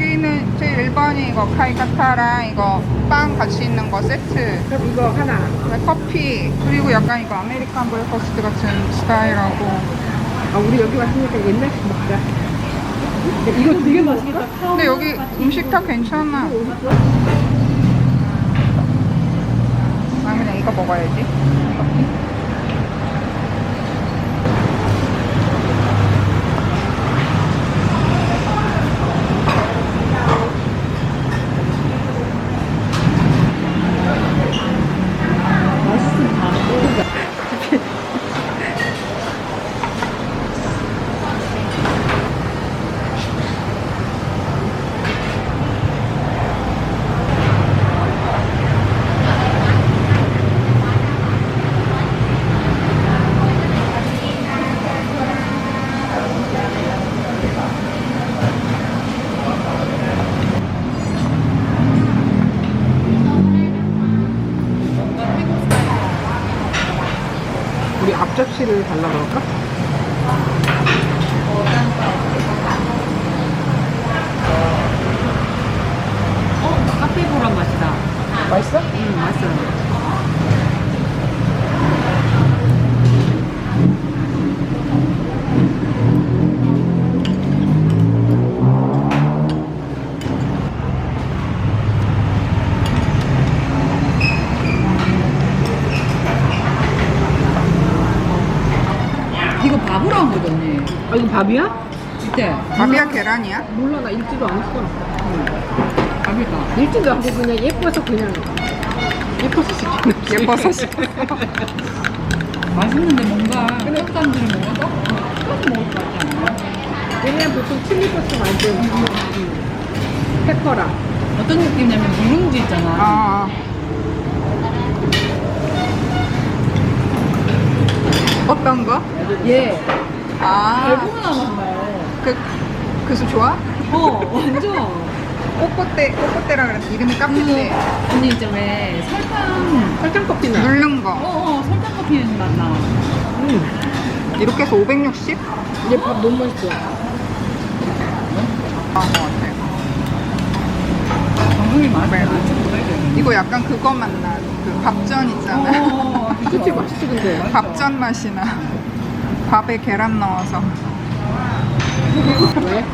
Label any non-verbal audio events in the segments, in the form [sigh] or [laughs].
네, 여기는 제일 1번이 이거 카이카타랑 이거 빵 같이 있는 거 세트. 그럼 이거 하나. 네, 커피. 그리고 약간 이거 아메리칸 브레이커스트 같은 스타일하고. 아, 우리 여기 왔으니까 옛날식 먹자. 이거 되게 맛있겠다. 근데 여기 음식 다 괜찮아. 나 그냥 이거 먹어야지. 맛있 앞접시를 달라 그럴까? 어, 카페보란 맛이다. 맛있어? 응, 맛있어. 밥이야? 이때 밥이야 계란이야? 몰라, 나 읽지도 않았어. 밥이다. 읽지도 않고 그냥 예뻐서 그냥 예뻐서 시키는 거지. 예뻐서 시켰어. [laughs] 맛있는데 뭔가 사람들이 뭔가 떡, 떡 먹을 것 같지 않아요? 왜냐면 보통 칠리소스 만든 페퍼랑 어떤 느낌이냐면 누룽지 있잖아. 아. 어떤 거? 예. 아. 달고나 맛 나요. 그, 그수 좋아? 어, 완전. 꼬꼬떼, 꼬꼬떼라 그랬어. 이름이 카피떼. 언니 이제 왜 설탕, 설탕 커피 나. 누른 어, 거. 어, 설탕 커피 맛 나. 음. 이렇게 해서 560? 얘밥 너무 맛있어. 나온 것 같아. 정국이 맛있어. 네. 이거 약간 그거 맛 나. 그 밥전 있잖아. 어, 그치, 맛있어, 근데. 밥전 맛이 나. 밥에 계란 넣어서. 왜?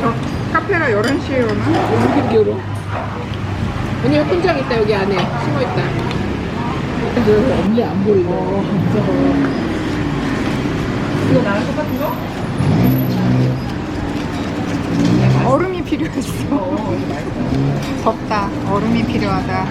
저 카페라 11시에 오나? 여기 기울어. 언니 콘장 있다, 여기 안에. 숨어 있다. 근데 언니 안 보이네. 이거 나랑 똑같은 거? 얼음이 필요했어. 덥다. 얼음이 필요하다.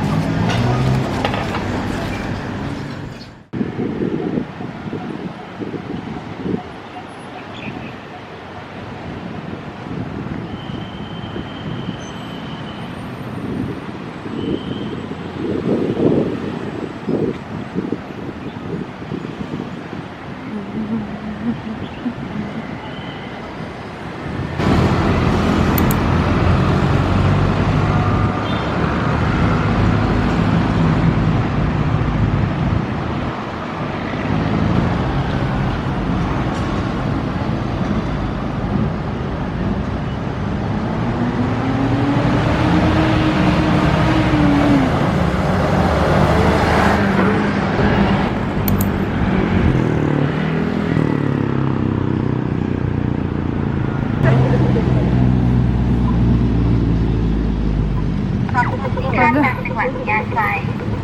Bánh.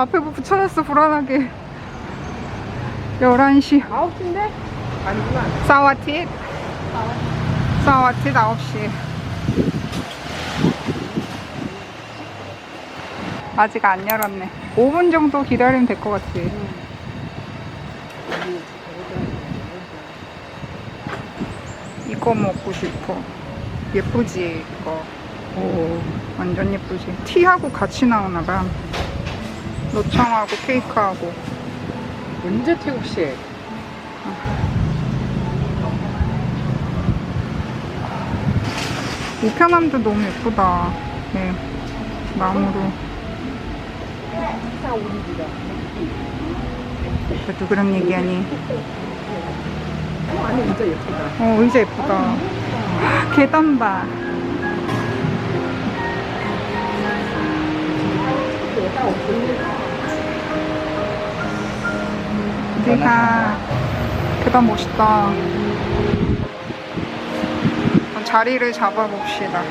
앞에 뭐 붙여놨어, 불안하게. 11시. 9시인데? 아니구나. 사와tit? 사와tit 9시. 아직 안 열었네. 5분 정도 기다리면 될 것 같지. 이거 먹고 싶어. 예쁘지 이거. 오. 완전 예쁘지. 티하고 같이 나오나 봐. 노청하고 케이크하고. 언제 태국식? 우편함도 너무 예쁘다. 네. 나무로. 그래도 그런 얘기하니. 어, 아니 진짜 예쁘다. 어, 의자 예쁘다. [gasps] 계단 봐. 리가 계단 멋있다. 그럼 자리를 잡아봅시다.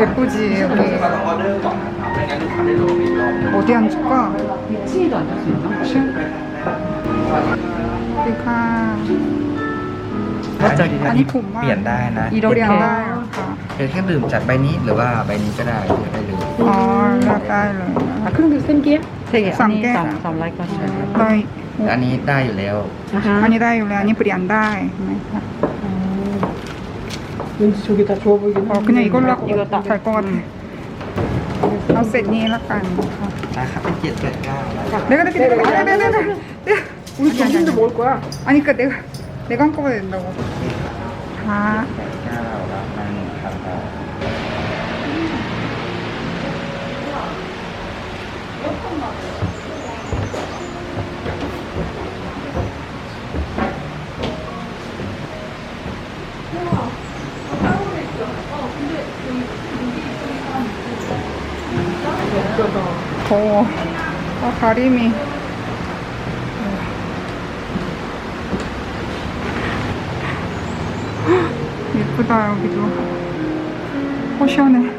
예쁘지 여기. 어디 앉을까? 2층에도 앉을 수 있나? 그치? 우리가 อันนี้ อันนี้ถูกมาก เปลี่ยนได้นะ เปลี่ยนได้ เครื่องดื่มจัดใบนี้หรือว่าใบนี้ก็ได้เลืได้เลยอ๋อได้เลยนะเครื่องดื่มเส้นเกี๊ยวเสียสามแก้วสามสามร้อยกว่าได้อันนี้ได้อยู่แล้วอันนี้ได้อยู่แล้วอันนี้เปลี่ยนได้นะคะอ๋อคือในก็อลือกอีกแล้วใส่ก้อนเอาเสร็จนี้แล้วกันนะครับเป็นเจ็ดเจ็ดเก้าเดี๋ยวก็ได้กินเดี๋ยวเดี๋ยวเดี๋ยวเดี๋ยวอุ้ยกินหมดกว่าอันนี้ก็เดี๋ยวเดี๋ยวก็ก็เดี๋ยวค่ะ 더워. 아 가림이. 예쁘다 여기도. 어 시원해.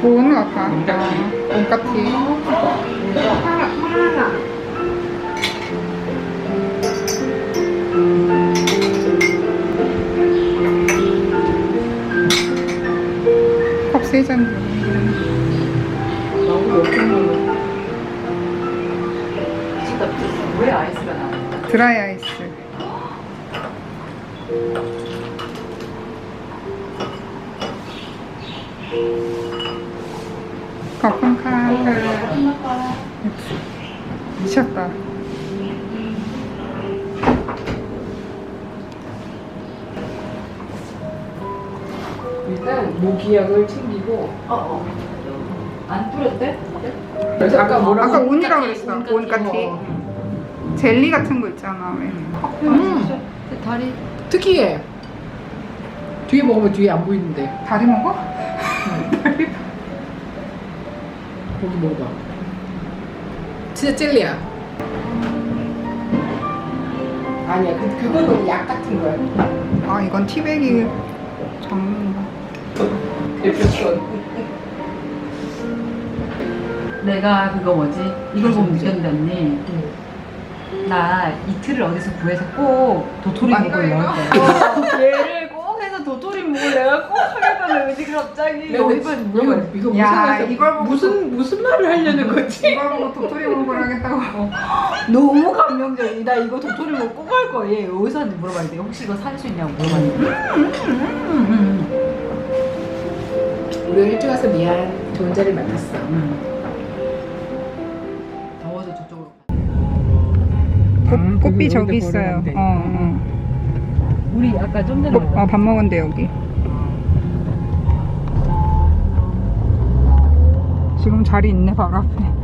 좋은 것 같아. 온까티. 컵세 잔. 나오고 옆에는 왜 아이스가 나와? 드라이 아이스. 거품카. 미쳤다. 일단 모기약을 챙기고 어, 어. 안 뿌렸대? 그래서 아까 뭐라고 아까 온이라고 그랬어. 온까티. 젤리 같은 거 있잖아. 왜. 음, 다리. 특이해. 뒤에 먹으면 뒤에 안 보이는데 다리 먹어? [laughs] 거기 먹어봐. 진짜 젤리야. 아니야, 그, 그거는 약 같은 거야. 아, 이건 티백이 전문인가? 대표선. 내가 그거 뭐지? 이걸 보고 느꼈는데 언니. 나 이틀을 어디서 구해서 꼭 도토리 묵을 넣을 거야. 얘를 도토리 묵을 내가 꼭 하겠다는 의지가 갑자기 내가 어디서 이거, 무슨, 야, 말이야? 이걸 보고 무슨, 무슨 말을 하려는 거지? 이걸 보고 도토리 먹으러 하겠다고. [laughs] 너무 감명적이. 나 이거 도토리 묵꼭할 거야. 얘 의사한테 물어봐야 돼. 혹시 이거 살 수 있냐고 물어봤는데. 음, 우리가 일찍 와서 미안. 좋은 자리 만났어. 더워서 저쪽으로. 꽃, 꽃비 저기 있어요. 어, 어. 우리 아까 좀 전에 꽃, 어, 밥 먹은데 여기. 지금 자리 있네 바로 앞에.